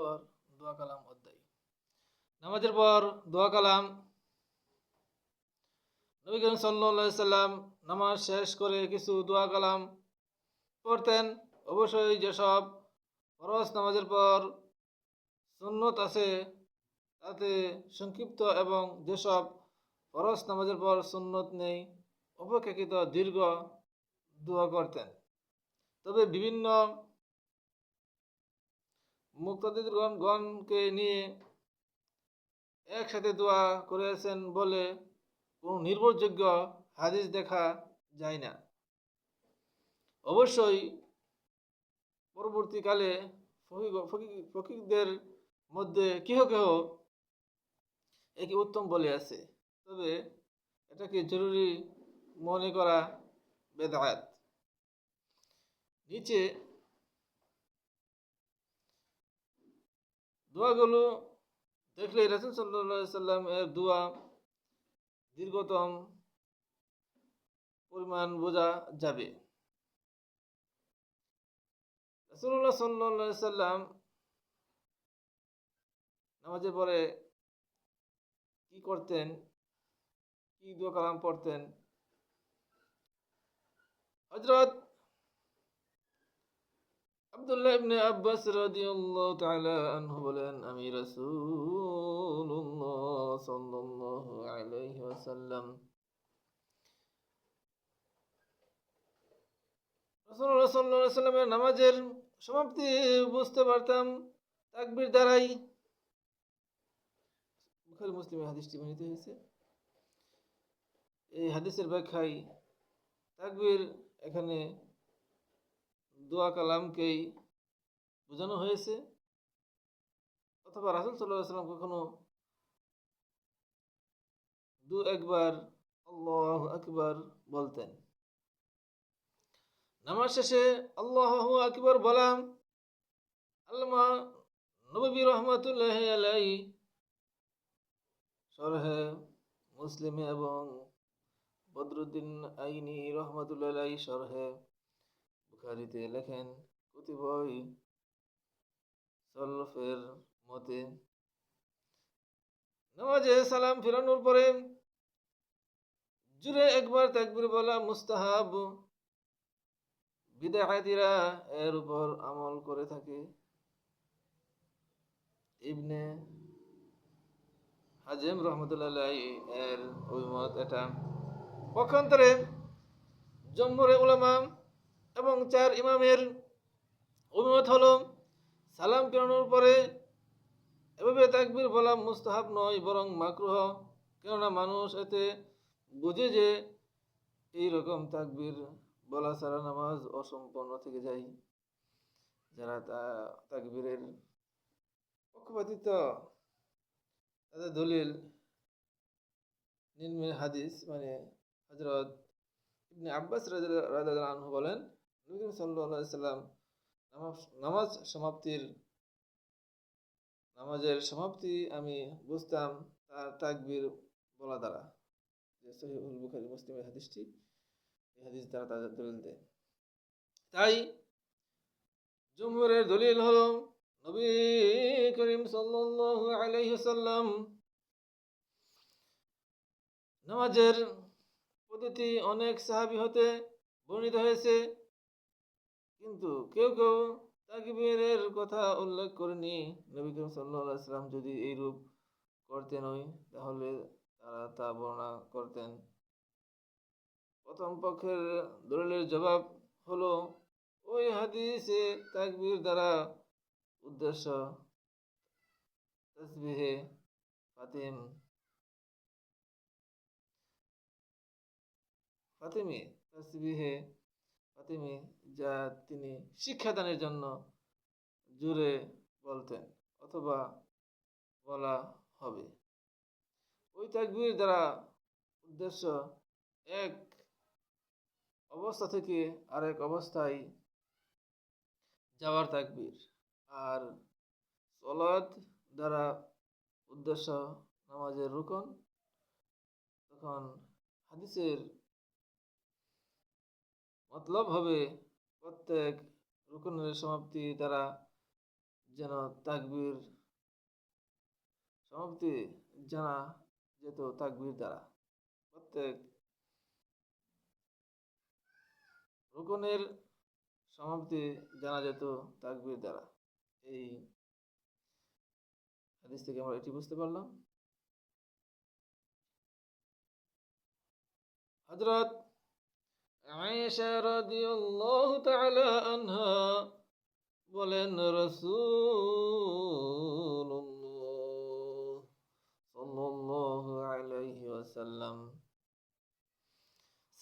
পর দোয়া কালাম অধ্যায়। নামাজের পর দোয়া কালাম। নবী করিম সাল্লা সাল্লাম নামাজ শেষ করে কিছু দোয়া কালাম পড়তেন। অবশ্যই যেসব ফরজ নামাজের পর সুন্নত আছে, তাতে সংক্ষিপ্ত এবং যেসব ফরজ নামাজের পর সুন্নত নেই, অপেক্ষাকৃত দীর্ঘ দোয়া করতেন। তবে বিভিন্ন মুক্তাদিগণ গণকে নিয়ে একসাথে দোয়া করেছেন বলে কোনো নির্ভরযোগ্য হাদিস দেখা যায় না। অবশ্যই পরবর্তীকালে ফকিরদের মধ্যে কেহ কেহ একে উত্তম বলে আছে। তবে এটাকে জরুরি মনে করা বেদায়াত। নিচে দোয়াগুলো দেখলে রাসুল সাল্লাহ সাল্লাম এর দোয়া দীর্ঘতম পরিমাণ বোঝা যাবে। রাসুল্লাহ সাল্লাহ সাল্লাম নামাজের পরে কি করতেন? কি দোয়া কালাম পড়তেন? হজরত ইবনে আব্বাস রাদিয়াল্লাহু তাআলা আনহু বলেন, আমি রাসূলুল্লাহ সাল্লাল্লাহু আলাইহি ওয়াসাল্লাম। রাসূলুল্লাহ সাল্লাল্লাহু আলাইহি নামাজের সমাপ্তি বুঝতে পারতাম, তাকবীর দ্বারাই। বুখারী মুসলিমের হাদিসটি বর্ণিত হয়েছে। এই হাদিসের ব্যাখ্যায় তাকবীর এখানে দোয়া কালামকেই বোঝানো হয়েছে। অথবা রাসুল সাল্লাম কখনো দু একবার আল্লাহ আকবার বলতেন। নামাজ শেষে আল্লাহ আকবার বলাম, আল্লামা নবী রহমতুল্লাহ আলাই সরহে মুসলিমে এবং বদরুদ্দিন আইনি রহমতুল্লাহ সরহে বুখারিতে লেখেন, কতিপয় সলফের মতে নামাজে সালাম ফেরানোর পরে জুড়ে একবার তাকবির বলা মুস্তাহাব। বিদায়াতিরা এর উপর আমল করে থাকে। ইবনে হাজেম রহমতুল্লাহ এর অভিমত এটা। পক্ষান্তরে জম্মুরে উলামা এবং চার ইমামের অভিমত হলো সালাম ফেরানোর পরে এভাবে তাকবির বলা মুস্তাহাব নয়, বরং মাকরুহ। কেননা মানুষ এতে বুঝে যে এই রকম তাকবির বলা ছাড়া নামাজ অসম্পন্ন থেকে যায়। যারা তা, তাকবীরের পক্ষপাতিত্ব, তাদের দলিল, নিম্নের হাদিস মানে হজরত আব্বাস রাজা আনহু বলেন, নবী সাল্লাহ সাল্লাম নামাজ সমাপ্তির, নামাজের সমাপ্তি আমি বুঝতাম তার তাকবীর বলা দ্বারা, যে তাদের তাই জুমহুরের দলিল হলো, নবী করিম সাল্লাম নামাজের পদ্ধতি অনেক সাহাবি হতে বর্ণিত হয়েছে। কিন্তু কেউ কেউ তাকবীরের কথা উল্লেখ করেনি নবী করিম সাল্লাল্লাহু আলাইহি সাল্লাম যদি এই রূপ করতেন ওই, তাহলে তারা তা বর্ণনা করতেন। প্রথম পক্ষের দলিলের জবাব হলো, ওই হাদিসে তাকবীর দ্বারা উদ্দেশ্য তসবিহে ফাতিম। ফাতিমি তসবিহে ফাতিমি যা তিনি শিক্ষাদানের জন্য জুড়ে বলতেন অথবা বলা হবে। ওই তাকবীর দ্বারা উদ্দেশ্য এক অবস্থা থেকে আরেক অবস্থায় যাওয়ার তাকবির। আর সলাদ দ্বারা উদ্দেশ্য নামাজের রুকন। তখন হাদিসের মতলব হবে, প্রত্যেক রুকনের সমাপ্তি দ্বারা যেন তাকবীর সমাপ্তি জানা যেত তাকবীর দ্বারা। প্রত্যেক রুকনের সমাপ্তি জানা যেত তাকবীর দ্বারা। এই হাদিস থেকে আমরা এটি বুঝতে পারলাম। হজরত আয়েশা রাদিয়াল্লাহু তাআলা আনহা বলেন, রাসূলুল্লাহ সাল্লাল্লাহু আলাইহি ওয়াসাল্লাম।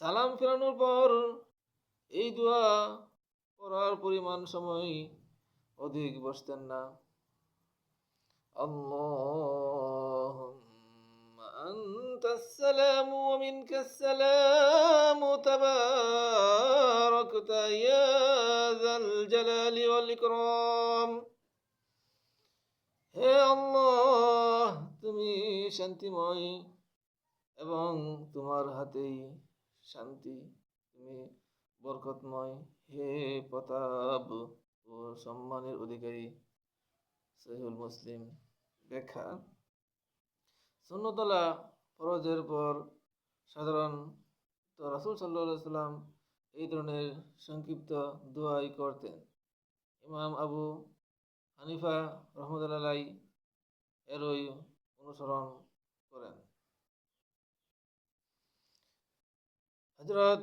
সালাম ফেরানোর পর এই দোয়া পড়ার পরিমাণ সময় অধিক বসতেন না। আল্লাহ أنت السلام ومنك السلام تباركت يا ذا الجلال والإكرام হে আল্লাহ তুমি শান্তিময় এবং তোমার হাতেই শান্তি তুমি বরকতময় হে প্রতাপ ও সম্মানের অধিকারী সহিহুল মুসলিম ব্যাখ্যা সুন্নতলা ফরজের পর সাধারণ তো রাসুল সাল্লাহ সাল্লাম এই ধরনের সংক্ষিপ্ত দোয়াই করতেন। ইমাম আবু হানিফা রহমতুল্লাহ এরই অনুসরণ করেন। হজরত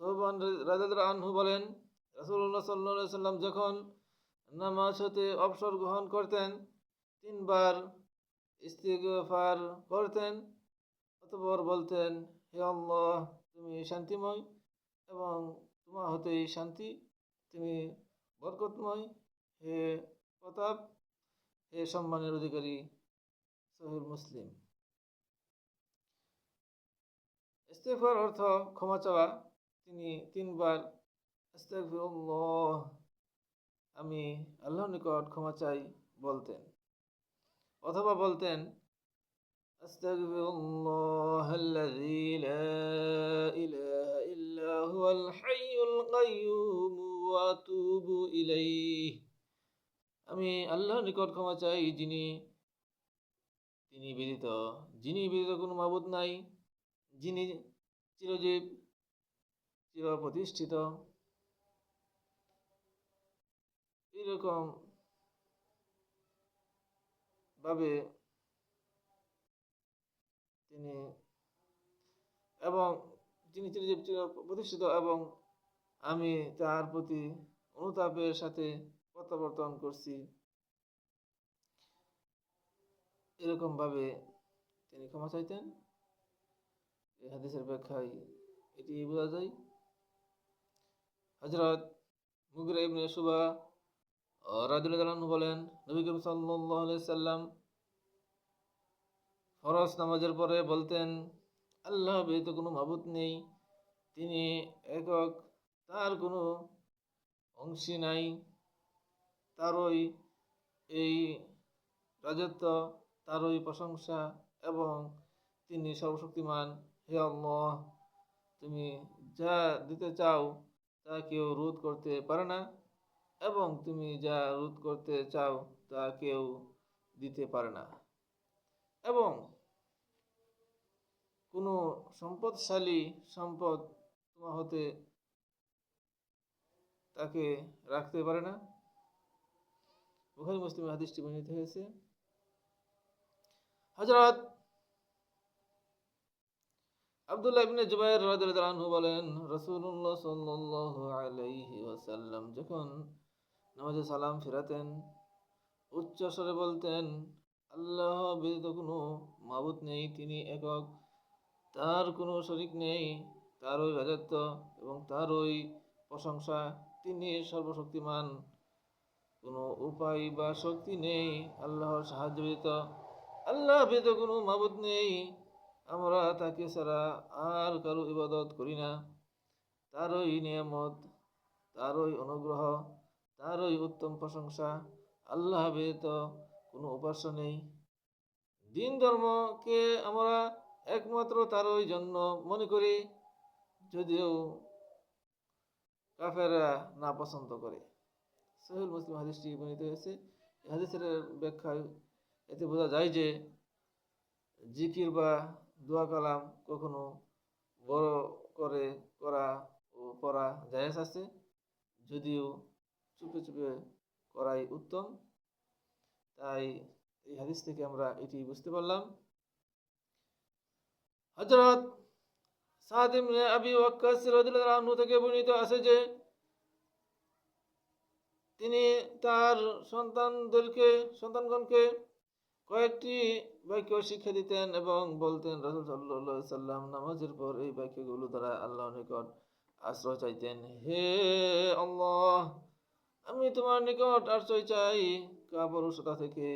সোহবান রাজাদ আনহু বলেন রাসুল্লাহ সাল্লাহ সাল্লাম যখন নামাজ হতে অবসর গ্রহণ করতেন, তিনবার ইস্তিগফার করতেন অতপর বলতেন, হে আল্লাহ, তুমি শান্তিময় এবং তোমার হতেই শান্তি, তুমি বরকতময়। হে প্রতাপ, হে সম্মানের অধিকারী সহিল মুসলিম। ইস্তেফার অর্থ ক্ষমা চাওয়া। তিনি তিনবার আস্তাগফিরুল্লাহ আমি আল্লাহ নিকট ক্ষমা চাই বলতেন। অথবা বলতেন আমি আল্লাহর নিকট ক্ষমা চাই, যিনি, তিনি ব্যতীত, যিনি ব্যতীত কোনো মাবুদ নাই, যিনি চিরজীব চির প্রতিষ্ঠিত এরকম ভাবে তিনি এবং যিনি চির প্রতিষ্ঠিত এবং আমি তার প্রতি অনুতাপের সাথে প্রত্যাবর্তন করছি, এরকম ভাবে তিনি ক্ষমা চাইতেন। এই হাদিসের ব্যাখ্যায় এটি বোঝা যায়। হজরত মুগরা ইবনে সুবা রাজুল্লাহ বলেন, নবী করিম সাল্লাহ সাল্লাম ফরজ নামাজের পরে বলতেন, আল্লাহ ব্যতীত কোনো মাবুত নেই। তিনি একক, তার কোনো অংশী নাই। তারই এই রাজত্ব, তারই প্রশংসা এবং তিনি সর্বশক্তিমান। হে আল্লাহ, তুমি যা দিতে চাও, তা কেউ রোধ করতে পারে না এবং তুমি যা রোধ করতে চাও, তা কেউ দিতে পারে না। এবং সম্পদশালী সম্পদ তোমার হতে তাকে রাখতে পারে না। বুখারি মুসলিমের হাদিসটি বর্ণিত হয়েছে। হজরত আব্দুল্লাহ ইবনে রাদিয়াল্লাহু আনহু বলেন, রাসূলুল্লাহ সাল্লাল্লাহু আলাইহি ওয়াসাল্লাম যখন নামাজে সালাম ফেরাতেন, উচ্চ স্বরে বলতেন, আল্লাহ ব্যতীত কোনো নেই, তিনি একক তার কোনো শরিক নেই তারই রাজত্ব এবং তারই প্রশংসা, তিনি সর্বশক্তিমান। কোনো উপায় বা শক্তি নেই আল্লাহর সাহায্য ব্যতীত। আল্লাহ ব্যতীত কোনো মাবুদ নেই। আমরা তাকে ছাড়া আর কারও ইবাদত করি না। তারই নিয়ামত তারই অনুগ্রহ তারই উত্তম প্রশংসা আল্লাহ ব্যতীত কোনো উপাস্য নেই। দিন ধর্মকে আমরা একমাত্র তারই জন্য মনে করি যদিও কাফেরা না পছন্দ করে। সহিল মুসলিম হাদিসটি বর্ণিত হয়েছে। হাদিসের ব্যাখ্যায় এতে বোঝা যায় যে জিকির বা দোয়া কালাম কখনো বড় করে করা ও পড়া জায়েজ আছে, যদিও চুপে চুপে করাই উত্তম। তাই এই হাদিস থেকে আমরা এটি বুঝতে পারলাম। হজরত সাদ ইবনে আবি ওয়াক্কাস থেকে বর্ণিত আছে যে তিনি তার সন্তানদেরকে, সন্তানগণকে কয়েকটি বাক্য শিক্ষা দিতেন এবং বলতেন, রাসূল আলাইহি সাল্লাম নামাজের পর এই বাক্যগুলো দ্বারা আল্লাহ নিকট আশ্রয় চাইতেন। হে আল্লাহ, আমি তোমার নিকট আশ্রয় চাই। কাপুরুষতা থেকে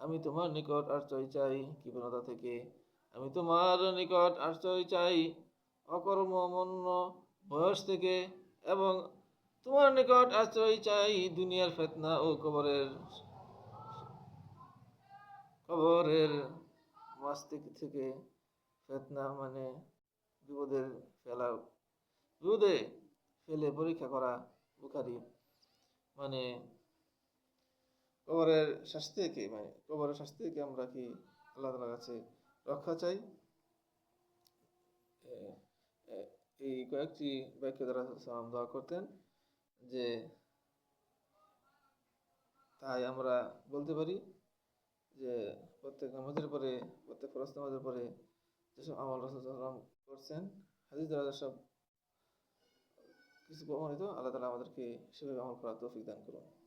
আমি তোমার নিকট আশ্রয় চাই, কৃপণতা থেকে আমি তোমার নিকট আশ্রয় চাই অকর্ম অকর্মমন্য বয়স থেকে, এবং তোমার নিকট আশ্রয় চাই দুনিয়ার ফেতনা ও কবরের কবরের মাস্তিক থেকে। ফেতনা মানে বিপদের ফেলা, বিপদে ফেলে পরীক্ষা করা বুখারি মানে কবরের শাস্তি থেকে মানে কবরের শাস্তি থেকে আমরা কি? আল্লাহ কাছে রক্ষা চাই। এই কয়েকটি বাক্য দ্বারা সালাম দোয়া করতেন যে, তাই আমরা বলতে পারি যে, প্রত্যেক নামাজের পরে, প্রত্যেক ফরজ নামাজের পরে যেসব আমল রসুলাম করছেন, হাদিস দ্বারা যেসব কিছু প্রমাণিত, আল্লাহ তালা আমাদেরকে সেভাবে আমল করার তৌফিক দান করুন।